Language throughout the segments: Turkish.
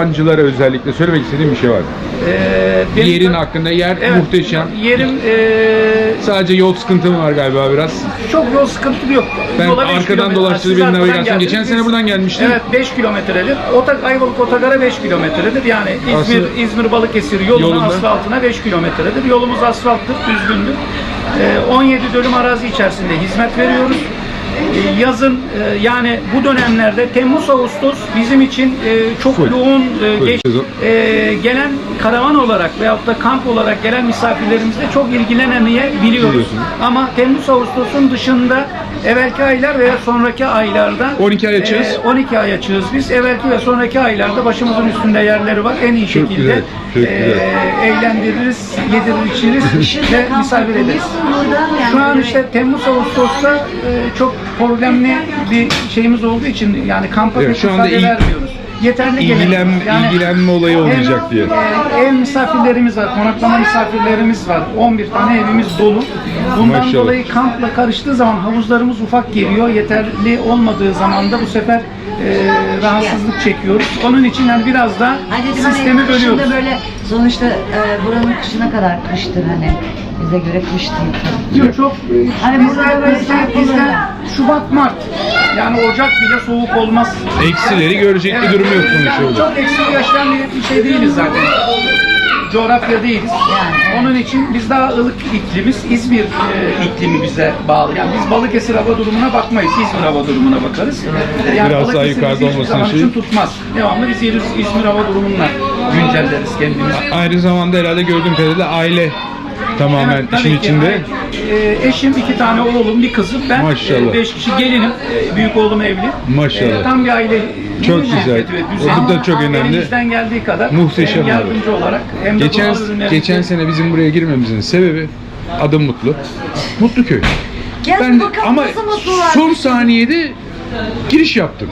Karavancılara özellikle söylemek istediğim bir şey var. Ee, benim- Yerin hakkında yer muhteşem. Yerim ee, Sadece yol sıkıntım var galiba biraz. çok yol sıkıntılı yok. Ben Yola beş arkadan kilometre. dolaştırdı Siz bir arkadan navigasyon. geldiniz. Geçen sene Biz- buradan gelmiştim. Evet 5 kilometredir. Otak, Ayvalık Otogar'a 5 kilometredir. Yani İzmir, Aslında- İzmir Balıkesir yoluna Yolunda. asfaltına 5 kilometredir. Yolumuz asfalttır, düzgündür. Ee, 17 dönüm arazi içerisinde hizmet veriyoruz. Ee, Yazın e, yani bu dönemlerde Temmuz Ağustos bizim için e, çok Full. yoğun e, Full geç- sezon. e, gelen karavan olarak veyahut da kamp olarak gelen misafirlerimizle çok ilgilenemeyebiliyoruz. Biliyorsunuz. Ama Temmuz Ağustos'un dışında evvelki aylar veya sonraki aylarda 12 ay açığız. e, 12 ay açığız biz. Evvelki ve sonraki aylarda başımızın üstünde yerleri var. En iyi Çok şekilde güzel, çok e, güzel. eğlendiririz, yedirir, içiriz ve misafir ederiz. Şu an işte Temmuz Ağustos'ta e, çok problemli bir şeyimiz olduğu için yani kampa Evet, pek şu anda müsaade vermiyoruz. Yeterli İlgilen, gelemiyoruz. Yani ilgilenme olayı olmayacak ev, diye. e, ev misafirlerimiz var, konaklama misafirlerimiz var. 11 tane evimiz dolu. Bundan Maşallah. dolayı kampla karıştığı zaman havuzlarımız ufak geliyor. Yeterli olmadığı zaman da bu sefer e, rahatsızlık çekiyoruz. Onun için yani biraz da Hani dedim sistemi hani bölüyoruz. böyle sonuçta e, buranın kışına kadar kıştır hani. Bize göre kış değil. Yok, çok Hani burada böyle şey bizde. Şubat Mart yani Ocak bile soğuk olmaz. Eksileri görecek bir Evet, durum yok sonuçta yani. Çok eksi yaşayan bir- bir şey değiliz zaten. Coğrafya değiliz. Onun için biz daha ılık iklimiz, İzmir e, iklimi bize bağlı. Yani biz Balıkesir hava durumuna bakmayız, İzmir hava durumuna bakarız. Yani Biraz daha Balıkesir yukarıda bizi hiçbir olmasının zaman şeyi- için tutmaz. Devamlı biz İz- İzmir hava durumundan güncelleriz kendimizi. Aynı zamanda herhalde gördüğüm kadarıyla aile tamamen Evet, tabii işin ki. içinde. Ee, eşim, iki tane oğlum, bir kızım. Ben Maşallah. e, beş kişi gelinim. E, büyük oğlum evli. Maşallah. E, tam bir aile. Çok şirketi güzel. ve düzeni. O da çok önemli. Elimizden geldiği kadar Muhteşem hem yardımcı olarak hem de Geçen doğal geçen sene bizim buraya girmemizin sebebi adım Mutlu. Mutlu köy. Gel Ben bakalım ama nasıl son saniyede giriş yaptım.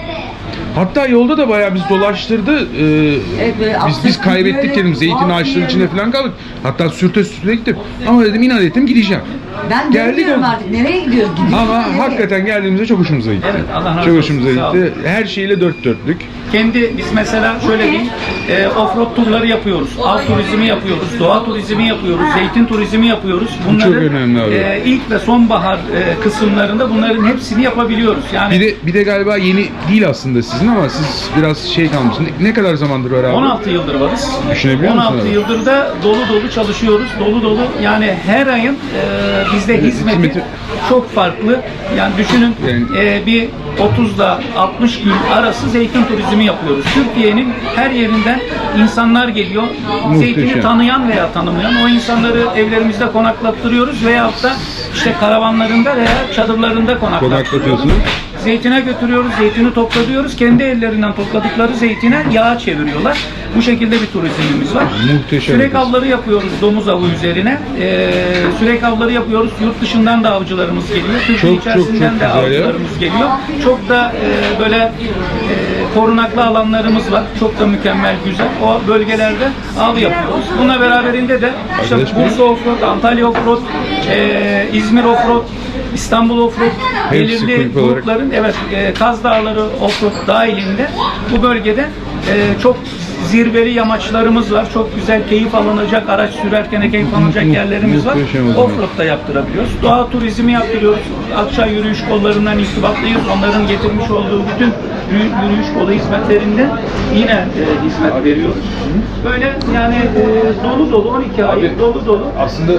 Hatta yolda da bayağı biz dolaştırdı. Ee, Evet, böyle biz biz kaybettik böyle dedim. Zeytin tuhaf bir yer. içinde falan kaldık. Hatta sürte sürte gittim. Ama dedim inat ettim gideceğim. Ben Geldik artık. Nereye gidiyoruz? Gidiyoruz Ama nereye? hakikaten geldiğimizde çok hoşumuza gitti. Evet, Allah razı çok olsun, hoşumuza sağ gitti. Her şeyle dört dörtlük. Kendi biz mesela şöyle diyeyim, e, offroad turları yapıyoruz, av turizmi yapıyoruz, doğa turizmi yapıyoruz, zeytin turizmi yapıyoruz. Bu çok önemli abi. e, ilk ve sonbahar e, kısımlarında bunların hepsini yapabiliyoruz. Yani Bir de bir de galiba yeni değil aslında sizin ama siz biraz şey kalmışsınız. Ne, ne kadar zamandır var abi? 16 yıldır varız. Düşünebiliyor musun 16 abi? yıldır da dolu dolu çalışıyoruz. Dolu dolu yani her ayın e, bizde hizmeti hizmeti- çok farklı. Yani düşünün Yani- e, bir 30 ile 60 gün arası zeytin turizmi yapıyoruz. Türkiye'nin her yerinden insanlar geliyor. Zeytini Muhteşem. tanıyan veya tanımayan o insanları evlerimizde konaklattırıyoruz veyahut da işte karavanlarında veya çadırlarında konaklattırıyoruz. Konaklatıyorsunuz. Zeytine götürüyoruz, zeytini toplatıyoruz. Kendi ellerinden topladıkları zeytine yağa çeviriyorlar. Bu şekilde bir turizmimiz var. Muhteşem Sürek avları yapıyoruz domuz avı üzerine. Ee, sürek avları yapıyoruz. Yurt dışından da avcılarımız geliyor. Türkiye Çok, çok, içerisinden çok de güzel ya. avcılarımız geliyor. Çok da e, böyle e, korunaklı alanlarımız var. Çok da mükemmel, güzel. O bölgelerde av yapıyoruz. Bununla beraberinde de işte Bursa Offroad, Antalya Offroad, e, İzmir Offroad, İstanbul Offroad Hepsi belirli kulüp olarak. grupların evet e, Kaz Dağları Offroad dahilinde bu bölgede e, çok zirveli yamaçlarımız var. Çok güzel keyif alınacak, araç sürerken keyif alınacak yerlerimiz var. Offroad da yaptırabiliyoruz. Doğa turizmi yaptırıyoruz. Akçay yürüyüş kollarından irtibatlıyız. Onların getirmiş olduğu bütün yürü- yürüyüş kolu hizmetlerinden yine e, hizmet veriyoruz. Böyle yani e, dolu dolu 12 ay Abi, dolu dolu aslında e,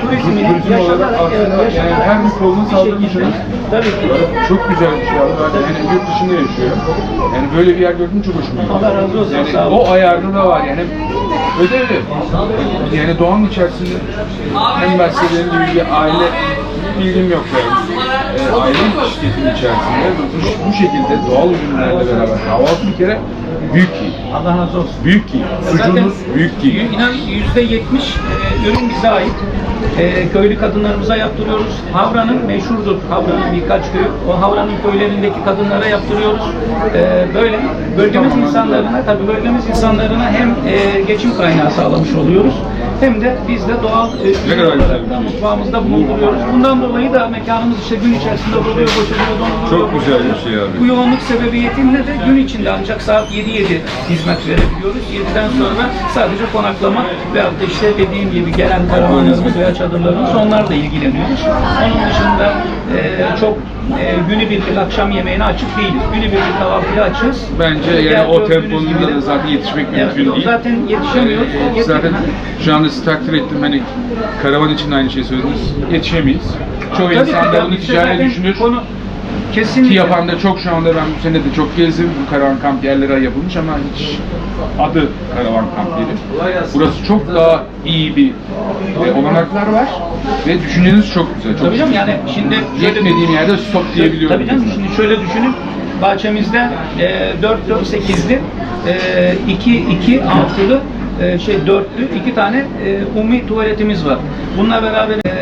turizmini turizm olarak yaşatarak aslında evet, yani yaşatarak hem bir kolunu bir sağlamış şekilde- oluruz. Tabii ki. Çok güzel bir şey abi. Yani yurt dışında yaşıyorum. Yani böyle bir yer gördüm çok hoşuma gitti. Allah razı olsun, Yani sağ olun. O ayarlı da var yani. Ödevli. Yani doğanın içerisinde hem ben size dediğim gibi bir aile bilgim yok yani. Ee, aile şirketinin içerisinde bu, bu şekilde doğal ürünlerle beraber kahvaltı bir kere büyük iyi. Allah razı olsun. Büyük iyi. Sucuğunuz büyük iyi. İnan yüzde yetmiş e, ürün bize ait. E, köylü kadınlarımıza yaptırıyoruz. Havranın meşhurdur. Havranın birkaç köyü. O Havranın köylerindeki kadınlara yaptırıyoruz. E, böyle bölgemiz insanlarına, tabii bölgemiz insanlarına hem e, geçim kaynağı sağlamış oluyoruz. Hem de biz de doğal e, ürün olarak da mutfağımızda bulunduruyoruz. Bundan dolayı da mekanımız işte gün içerisinde doluyor, boşalıyor, donuluyor. Çok güzel bir şey abi. Bu yoğunluk sebebiyetiyle de gün içinde ancak saat 7-7 hizmet verebiliyoruz. 7'den sonra sadece konaklama veyahut da işte dediğim gibi gelen karavanlarımız veya çadırlarımız onlarla ilgileniyoruz. Onun dışında e, çok e, günübirlik akşam yemeğine açık değiliz. Günübirlik kahvaltıya açığız. Bence Diğer yani o gördüğünüz temponunda gibi- da zaten yetişmek Evet, mümkün değil. Zaten yetişemiyoruz. Yani zaten şu anda sizi takdir ettim. Hani karavan için aynı şeyi söylediniz. Yetişemeyiz. Çoğu Tabii insan da bunu ticari düşünür. Konu Ki kesinlikle. yapan da çok şu anda ben bu sene de çok gezdim. Bu karavan kamp yerleri yapılmış ama hiç adı karavan kamp yeri. Burası çok daha iyi bir e, olanaklar var ve düşünceniz çok güzel. Çok Tabii canım yani şimdi Yetmediğim yerde stop diyebiliyorum. Tabii canım şimdi şöyle düşünün. Bahçemizde e, 4 4 8'li e, 2 2 6'lı e, şey dörtlü iki tane e, umumi tuvaletimiz var. Bununla beraber e,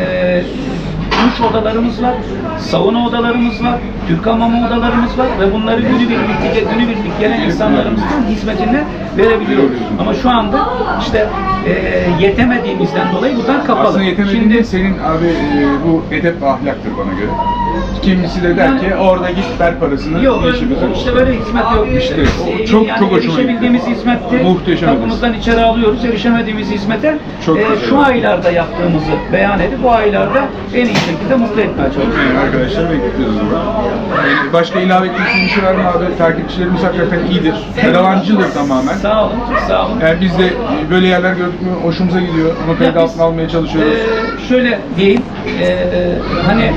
duş odalarımız var, sauna odalarımız var, Türk hamamı odalarımız var ve bunları günübirlik, günübirlik gelen insanlarımızın hizmetine verebiliyoruz. Ama şu anda işte e, yetemediğimizden dolayı bunlar kapalı. Aslında yetemediğinde senin abi e, bu edep ve ahlaktır bana göre. Kimisi de der ki orada git ver parasını. Yok öyle- işimize bak." işte böyle hizmet yok. İşte o çok- çok hoşuma gitti. Erişebildiğimiz hizmette Muhteşem kapımızdan içeri alıyoruz. Erişemediğimiz hizmete Çok e, güzel. şu aylarda yaptığımızı beyan edip bu aylarda en iyi şekilde mutlu etmeye çalışıyoruz. Yani arkadaşlar bekliyoruz. Yani başka ilave ettiğiniz bir şey var mı abi? Takipçilerimiz hakikaten iyidir. Karavancıdır tamamen. Sağ olun, sağ olun. Yani biz de böyle yerler gördük mü hoşumuza gidiyor. Onu kayıt altına almaya çalışıyoruz. e, şöyle diyeyim, e, hani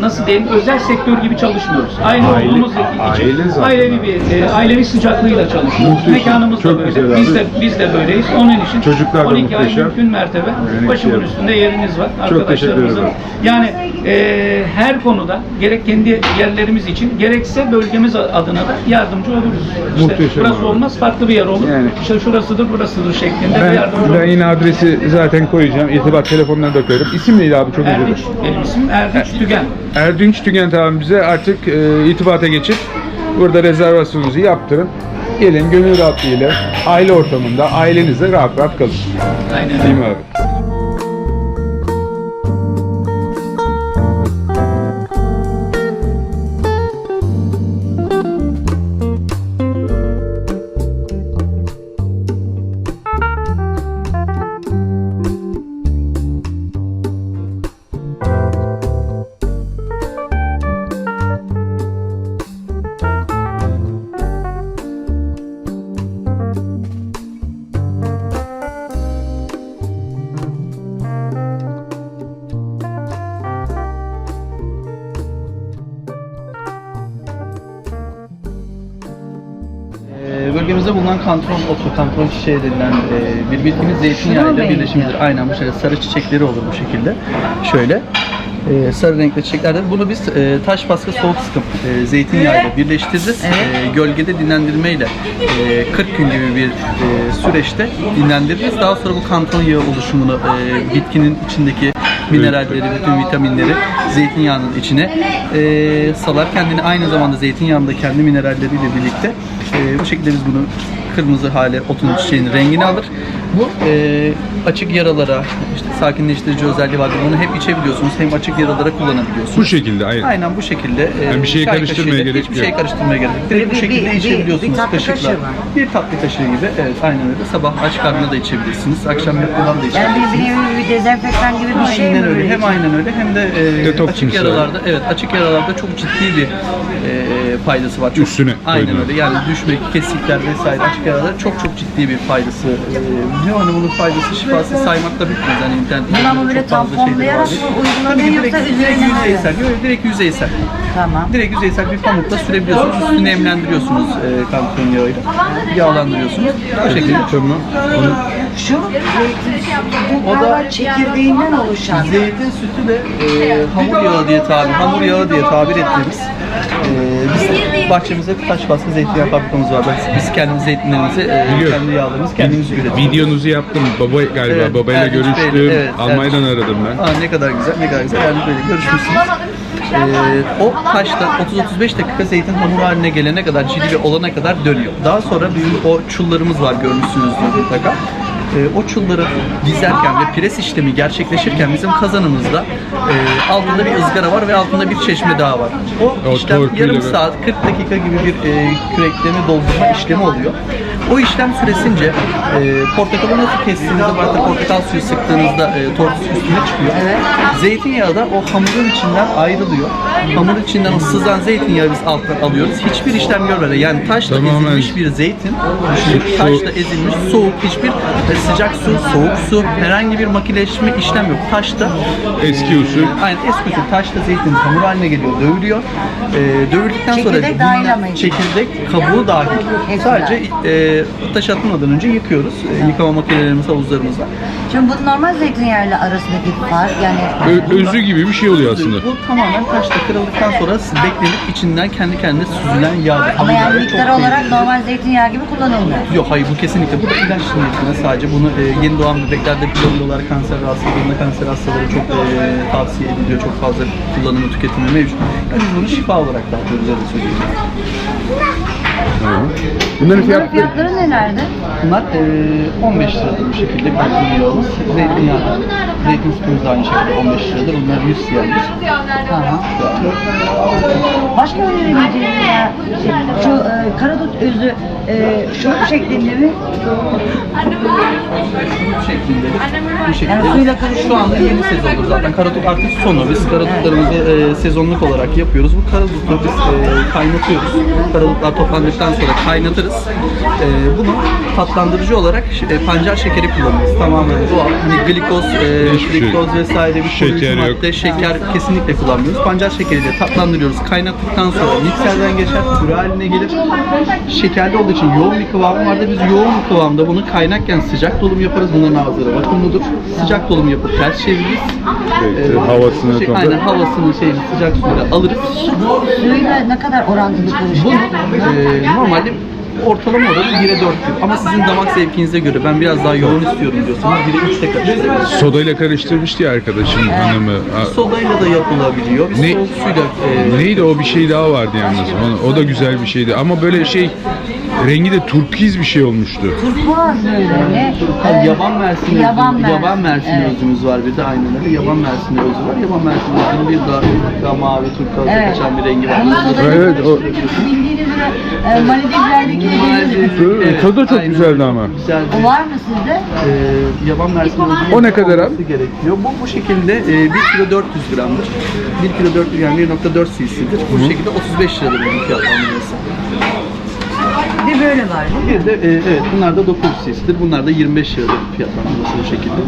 nasıl diyeyim özel sektör gibi çalışmıyoruz. Aile, Aile- olduğumuz için aile zaten ailevi bir e, ailevi sıcaklığıyla çalışıyoruz. Muhteşem, Mekanımız da çok böyle. güzel biz de biz de böyleyiz. Onun için Çocuklar da 12 ay muhteşem. mümkün mertebe başımın üstünde yeriniz var Çok teşekkür arkadaşlarımızın. ederim. Yani e, her konuda gerek kendi yerlerimiz için gerekse bölgemiz adına da yardımcı oluruz. İşte Muhteşem burası abi. olmaz farklı bir yer olur. Yani- İşte şurasıdır burasıdır şeklinde Ben, yardımcı ben oluruz. yine adresi zaten koyacağım. İrtibat telefonlarını da koyarım. İsim neydi abi? Çok özür dilerim. Benim ismim Erdinç Tügen. Erdinç Tügent abimize artık e, irtibata geçip burada rezervasyonunuzu yaptırın. Gelin gönül rahatlığıyla aile ortamında ailenizle rahat rahat kalın. Aynen. Değil mi abi? Bulunan kantron otu, kantron çiçeği denilen e, bir bitkimiz zeytinyağıyla birleşimidir. Aynen bu şöyle sarı çiçekleri olur bu şekilde. Şöyle. E, sarı renkli çiçeklerdir. Bunu biz e, taş baskı soğuk sıkım e, zeytinyağıyla birleştiririz. E, gölgede dinlendirmeyle e, 40 gün gibi bir e, süreçte dinlendiririz. Daha sonra bu kantron yağı oluşumunu e, bitkinin içindeki mineralleri, bütün vitaminleri zeytinyağının içine e, salar. Kendini aynı zamanda zeytinyağında kendi mineralleriyle birlikte e, bu şekilde biz bunu kırmızı hale otun çiçeğinin rengini alır. Bu e, açık yaralara, işte sakinleştirici özelliği vardır. Bunu hem içebiliyorsunuz hem açık yaralara kullanabiliyorsunuz. Bu şekilde hayır. Aynen bu şekilde. e, Yani bir şeyi çay karıştırmaya kaşığıyla gerek Hiçbir yok. şey karıştırmaya gerek yok. Direkt bu Bir- şekilde bir- bir- içebiliyorsunuz bir tatlı kaşıkla. kaşığı var. Bir tatlı kaşığı gibi. Evet aynen öyle. Sabah aç karnına da içebilirsiniz. Akşam yatmadan da Yani bir, içebilirsiniz. bir, bir dezenfektan gibi bir şey mi Aynen öyle. böyle? Hem aynen öyle hem de e, Detoks açık misali. yaralarda evet açık yaralarda çok ciddi bir e, faydası var. Çok, Üstüne Aynen koydular. öyle. Yani düşmek, kesikler vesaire açık yaralarda çok çok ciddi bir faydası. E, ne hani bunun faydası şifası saymakla bitmez. Hani internette Bunu ama böyle çok fazla tamponlayarak var. mı uygulanıyor yoksa direkt, üzerine direkt mi? yüzeysel. Yok, direkt yüzeysel. Tamam. Direkt yüzeysel bir pamukla sürebiliyorsunuz. Üstünü emlendiriyorsunuz e, kantron yağıyla. Yağlandırıyorsunuz. Bu şekilde. Tamam. Onu Şu O da- galiba çekirdeğinden oluşan. Zeytin sütü de e, hamur yağı diye tabir, hamur yağı diye tabir ettiğimiz biz bahçemizde taş baskı zeytinyağı fabrikamız var. Biz, biz kendimiz zeytinlerimizi, e, Biliyorum. kendi yağlarımızı kendimiz üretiyoruz. Videonuzu yaptım. Baba galiba Evet, babayla Bey'le, görüştüm. evet, Almanya'dan aradım ben. Aa, ne kadar güzel, ne kadar güzel. Erdinç Bey'le görüşmüşsünüz. Ee, o taşta 30-35 dakika zeytin hamur haline gelene kadar, cilve olana kadar dönüyor. Daha sonra bizim o çullarımız var görmüşsünüzdür mutlaka. Ee, o çulları dizerken ve pres işlemi gerçekleşirken bizim kazanımızda e, altında bir ızgara var ve altında bir çeşme daha var. O, O işlem yarım saat 40 dakika gibi bir e, kürekleme doldurma işlemi oluyor. O işlem süresince e, portakalı nasıl kestiğinizde artık portakal suyu sıktığınızda e, tortu üstüne çıkıyor. Zeytinyağı da o hamurun içinden ayrılıyor. Hamurun içinden o sızan zeytinyağı biz alttan alıyoruz. Hiçbir işlem görmeden yani taşla Tamamen- ezilmiş bir zeytin, taşla ezilmiş soğuk hiçbir e, sıcak su, soğuk su, herhangi bir makineleşme işlem yok. Taşta Eski usul. Aynen eski usul taşla zeytin hamur haline geliyor, dövülüyor. Ee, dövüldükten sonra Çekirdek dahil bunlar- ama. çekirdek kabuğu dahil. Hepsi Sadece dahil. E, taş atmadan önce yıkıyoruz. E, yıkama makinelerimiz, havuzlarımız var. Şimdi bu normal zeytinyağıyla arasındaki fark yani Ö- özü gibi bir şey oluyor aslında. Bu tamamen taşla kırıldıktan sonra beklenip içinden kendi kendine süzülen yağ. ama yani miktar olarak değil. normal zeytinyağı gibi kullanılmıyor. Yok hayır bu kesinlikle. Bu da ilaç niyetine sadece bunu e, yeni doğan bebeklerde kullanıyorlar. Kanser rahatsızlığında kanser hastaları çok e, tavsiye ediliyor. Çok fazla kullanımı tüketimi mevcut. Yani biz bunu şifa olarak dağıtıyoruz öyle söyleyeyim. Bunların fiyatları fiyatları nelerdi? Bunlar e, 15 liradır bu şekilde yağımız. Zeytinyağı, zeytin sütümüz de aynı şekilde 15 liradır. Bunlar 100 siyahdır. Tamam. Başka önerebileceğiniz ya şey, şu e, karadut özü e, şu şeklinde mi? Bu şekilde. Bu şekilde. Yani suyla karışık. Şu anda yeni sezondur zaten. Karadut artık sonu. Biz karadutlarımızı e, sezonluk olarak yapıyoruz. Bu karadutları biz e, kaynatıyoruz. Karadutlar toplandıktan sonra kaynatırız. E, bunu tatlandırıcı olarak e, pancar şekeri kullanırız. Tamamen doğal. Hani glikoz, e, Hiçbir şey. glikoz vesaire bir Şeker koruyucu yok. madde, şeker kesinlikle kullanmıyoruz. Pancar şekeriyle tatlandırıyoruz. Kaynattıktan sonra mikserden geçer, püre haline gelir. Şekerli olduğu için yoğun bir kıvamı vardır. Biz yoğun bir kıvamda bunu kaynakken sıcak dolum yaparız. Bunların ağızları vakumludur. Sıcak dolum yapıp ters çeviririz. Evet, Ee, havasını şey, Aynen havasını şeyini sıcak suyla alırız. Suyla ne kadar orantılı Bunu karıştırıyor? E, normalde ortalama oranı 1'e 4'tür. Ama sizin damak zevkinize göre ben biraz daha yoğun istiyorum diyorsanız 1'e 3'te karıştırırız. sodayla karıştırmıştı ya arkadaşım hanımı. Ha, Sodayla da yapılabiliyor. Biz Ne- soğuk suyla e, Neydi o bir şey daha vardı yalnız. Onu- O da güzel bir şeydi. Ama böyle şey rengi de turkiz bir şey olmuştu. Turkuaz böyle ne? Ha, Ee, yaban mersini yaban özü, mersin. yaban mersini Evet. özümüz var bir de aynen öyle. Yaban mersini özü var. Yaban mersini özünün bir daha, daha mavi turkuazda Evet. kaçan bir rengi var. Evet, o- üzere e, Maldivler'deki gibi. Evet, tadı da çok güzeldi ama. Güzeldi. O var mı sizde? Ee, yaban mersini O ne kadar abi? gerekiyor. Bu bu şekilde e, 1 kilo 400 gramdır. 1 kilo 400 yani 1.4 cc'dir. Bu şekilde 35 liradır bunun fiyatlandırması. Bir de böyle var? Bir de e, evet bunlar da 900 cc'dir. Bunlar da 25 liradır fiyatlandırması bu şekilde.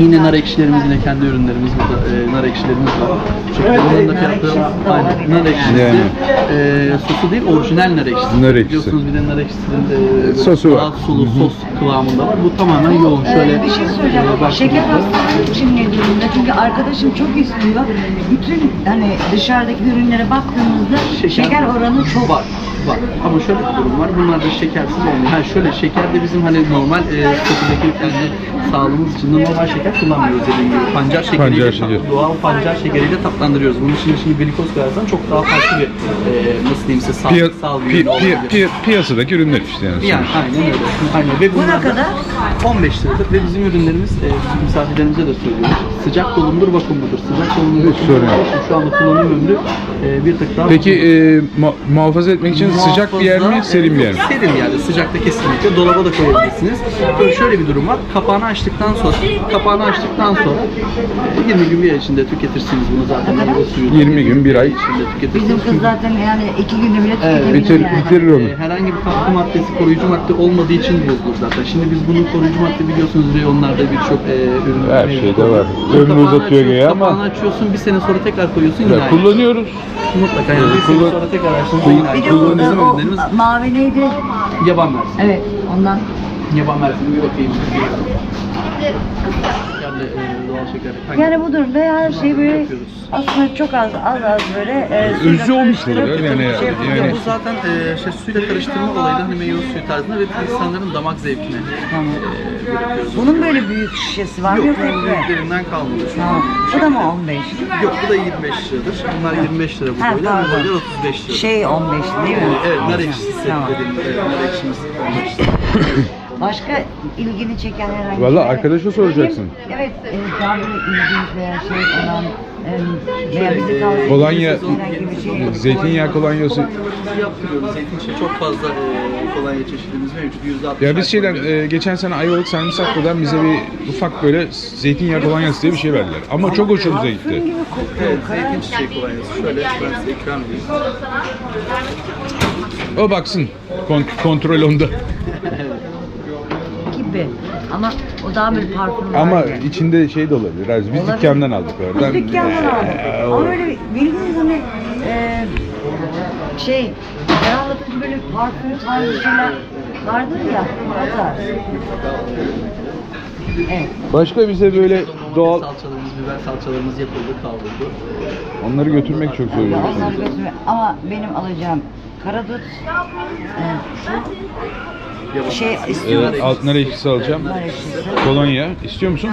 Yine nar ekşilerimiz yine kendi ürünlerimiz burada e, nar ekşilerimiz var. Bu şekilde bunların da fiyatları aynen nar ekşisi. Yani. E, sosu değil orijinal nar ekşisi. Nar ekşisi. Biliyorsunuz bir de nar ekşisinin e, Sosu var. daha sulu sos kıvamında var. Bu tamamen yoğun. Şöyle Ee, bir şey söyleyeceğim. e, baktığınızda- Şeker hastalığı için ne durumda? Çünkü arkadaşım çok istiyor. Bütün hani dışarıdaki ürünlere baktığımızda şeker, oranı çok var. Var. Ama şöyle bir durum var. Bunlar da şekersiz olmuyor. Ha şöyle şeker de bizim hani normal e, statüdeki kendi sağlığımız için de normal şeker kullanmıyoruz dediğim gibi. Pancar şekeriyle Pancar şekeri. doğal pancar şekeriyle tatlandırıyoruz. Bunun için şimdi glikoz koyarsan çok daha farklı bir e, nasıl diyeyim size sağ, Piya- sağ bir ürün pi- olabilir. pi- piyasadaki ürünler işte yani. Yani aynen öyle. Aynen. Ve bunlar da kadar? 15 liradır ve bizim ürünlerimiz e, bizim misafirlerimize de söylüyoruz. Sıcak dolumdur, vakumludur. Sıcak dolumdur, Hiç sorun yok. vakumludur. Şu anda kullanım ömrü e, bir tık daha Peki e, mu- muhafaza etmek için sıcak bir yer mi, Muhafaza, serin bir yer mi? Serin bir yerde. Sıcakta kesinlikle. Dolaba da koyabilirsiniz. Böyle şöyle bir durum var. Kapağını açtıktan sonra, kapağını açtıktan sonra e, 20 gün bir ay içinde tüketirsiniz bunu zaten. Meyve suyu. 20 gün, bir ay. içinde tüketirsiniz. Bizim kız zaten yani iki günde bile Evet, tüketebilir bitir- yani. bitirir onu. E, herhangi bir katkı maddesi, koruyucu madde olmadığı için bozulur zaten. Şimdi biz bunun koruyucu madde biliyorsunuz reyonlarda birçok e, ürün Her şeyde var. Ömrü kapağını uzatıyor açıyorsun, güya ama- Kapağını açıyorsun bir sene sonra tekrar koyuyorsun yine Ya, aynı. kullanıyoruz. Mutlaka yani bir sene Kullan- sonra tekrar açtığında yine aynı. Bir de Bizim burada o ürünlerimiz mavi neydi? yaban mersin. Evet ondan Yaban mersini bir bakayım. Yani e, doğal şeker. Yani bu durumda her şey böyle aslında çok az az az böyle e, suyla Özü olmuş karıştırıp oluyor yani. şey yapılıyor. yani Bu zaten e, şey, suyla karıştırma olayı da hani meyve suyu tarzında ve insanların damak zevkine Tamam. e, bırakıyoruz. Bunun böyle büyük şişesi var mı Yok, yoksa bunun büyüklerinden kalmadı. Tamam. Bu da mı 15? Yok bu da 25 liradır. Bunlar 25 lira bu Ha, boylar, bu pardon. boylar 35 lira. Şey 15 değil mi? Evet, nar ekşisi Tamam. dediğimiz, evet, nar ekşimiz 15 lira. Başka ilgini çeken herhangi Valla şey- arkadaşa soracaksın. Benim, evet, e, daha böyle ilginç veya şey olan e, veya bizi tavsiye Kolonya, edeceğiniz herhangi bir şey. zeytinyağı kolonyası. Kolonyamızı yaptırıyoruz. Zeytin için çok fazla e, kolonya çeşitimiz mevcut. %60 Ya biz şeyden alkol. e, geçen sene Ayvalık Sarımsaklı'dan bize bir ufak böyle zeytinyağı kolonyası diye bir şey verdiler. Ama çok hoşumuza Parfüm gitti. gibi kokuyor. Evet, zeytin çiçeği kolonyası. Şöyle ben size ikram edeyim. O baksın. Kont- kontrol onda. Gibi. Ama o daha böyle parfüm var Ama yani. içinde şey de olabilir. Biz Olabilir. dükkandan aldık oradan. Biz dükkandan aldık. Ee, Ama o- böyle bildiğiniz hani e, şey ferahlatıcı böyle parfüm tarzı şeyler vardır ya o tarz. Evet. Başka bize böyle doğal salçalarımız, biber salçalarımız yapıldı, kavruldu. onları götürmek çok zor. Ya olur. onları götürme. Ama benim alacağım karadut e, şey istiyorum. Ee, alt nar ekşisi alacağım. Nar ekşisi. Kolonya. İstiyor musun?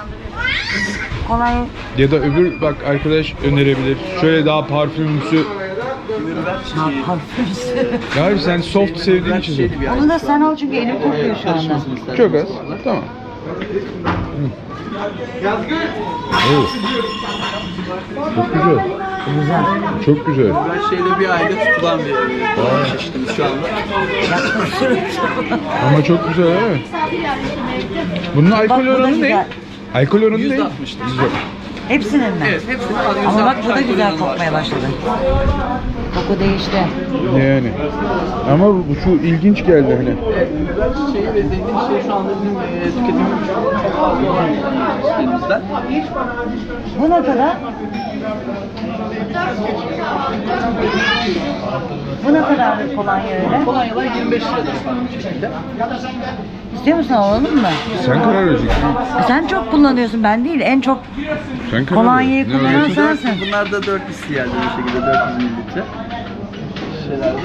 Kolay. Ya da öbür bak arkadaş önerebilir. Şöyle daha parfümümsü. Ya abi sen soft sevdiğin için. Onu da sen al çünkü elim kokuyor şu anda. Çok az. Tamam. Hı. Oo. Çok güzel. Güzel. Çok güzel. Biber şeyle bir ayda tutulan bir e, çeşitimiz şu anda. Ama çok güzel evet. Bunun alkol Bak, bu da oranı ne? güzel. Alkol oranı ne? %60'dır. Hepsinin mi? Evet, hepsinin. Ama bak bu da %60 güzel alkol oranı var kokmaya şu an. başladı. Koku değişti. Yani. Ama bu bu şu ilginç geldi hani. Çiçeği ve zeytin çiçeği şu anda bizim e, tüketimimiz çok fazla olan çiçeklerimizden. Bu ne kadar? Bu ne kadar kolonya öyle? Kolonyalar 25 liradır bu şekilde. İstiyor musun alalım mı? Sen karar vereceksin. Sen çok kullanıyorsun ben değil. En çok Sen karar Kolonyayı. Ne kullanan sensin. Bunlar da 4 istiyerli bir şekilde 400 mililitre. Şişelerde.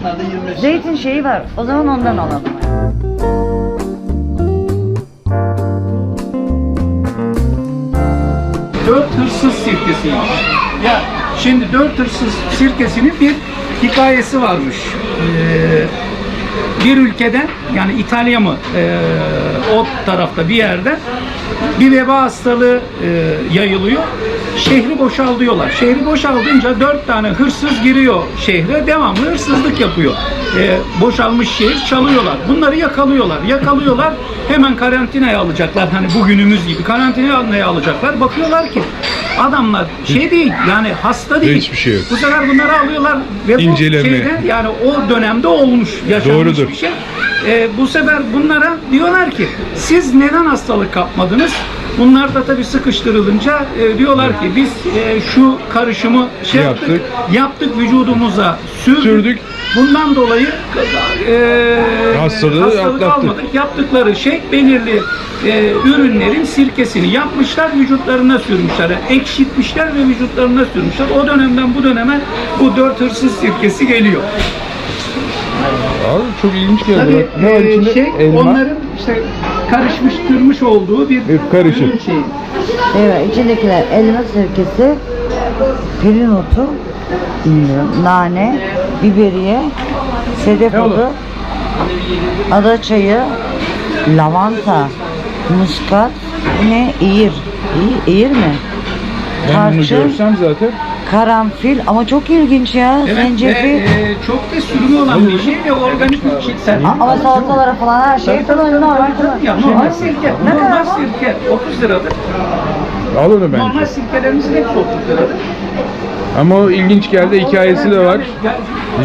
Bunlar da 25 lira. zeytin şeyi var. O zaman ondan alalım. Dört hırsız sirkesiymiş. Ya şimdi dört hırsız sirkesinin bir hikayesi varmış. Ee, bir ülkeden yani İtalya mı ee, o tarafta bir yerde bir veba hastalığı ee, yayılıyor. Şehri boşaltıyorlar. Şehri boşaltınca dört tane hırsız giriyor şehre devamlı hırsızlık yapıyor. Ee, boşalmış şehir çalıyorlar. Bunları yakalıyorlar. Yakalıyorlar. Hemen karantinaya alacaklar. Hani bugünümüz gibi karantinaya alacaklar. Bakıyorlar ki adamlar şey değil yani hasta değil. Hiçbir şey yok. Bu sefer bunları alıyorlar ve bu İnceleme. şeyde yani o dönemde olmuş, yaşanmış Doğrudur. bir şey. Ee, bu sefer bunlara diyorlar ki siz neden hastalık kapmadınız? Bunlar da tabii sıkıştırılınca e, diyorlar ki biz e, şu karışımı şey yaptık, Yaptık. yaptık vücudumuza sürdük. Sürdük. Bundan dolayı e, Hastalığı hastalık atlattık. almadık. Yaptıkları şey belirli e, ürünlerin sirkesini yapmışlar, vücutlarına sürmüşler. Yani ekşitmişler ve vücutlarına sürmüşler. O dönemden bu döneme bu dört hırsız sirkesi geliyor. Abi çok ilginç geldi. Tabii Bak, ne var e, içinde? şey Elma. onların işte karışmıştırmış olduğu bir, Bir karışım. ürün şeyi. Evet içindekiler elma sirkesi, pirin otu, bilmiyorum, nane, biberiye, sedef Ne olur? otu, ada çayı, lavanta, muskat, ne? İğir. İğir, İğir mi? Ben bunu Tarçın, görsem zaten. karanfil ama çok ilginç ya. Evet, Zencefil. ve, e, çok da sürümü olan bir şey ve organik bir şey. Sen- A- ama salatalara falan her şey kullanılıyor. Normal Ya kullanılıyor. normal sirke, Ne normal sirke 30 liradır. Al onu Normal bence. sirkelerimizin hepsi 30 liradır. Ama o ilginç geldi. Hikayesi de var.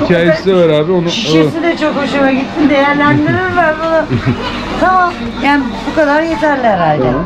Hikayesi de var abi. Onu, Şişesi de çok hoşuma gitti. Değerlendiririm ben bunu. tamam. Yani bu kadar yeterli herhalde. Tamam.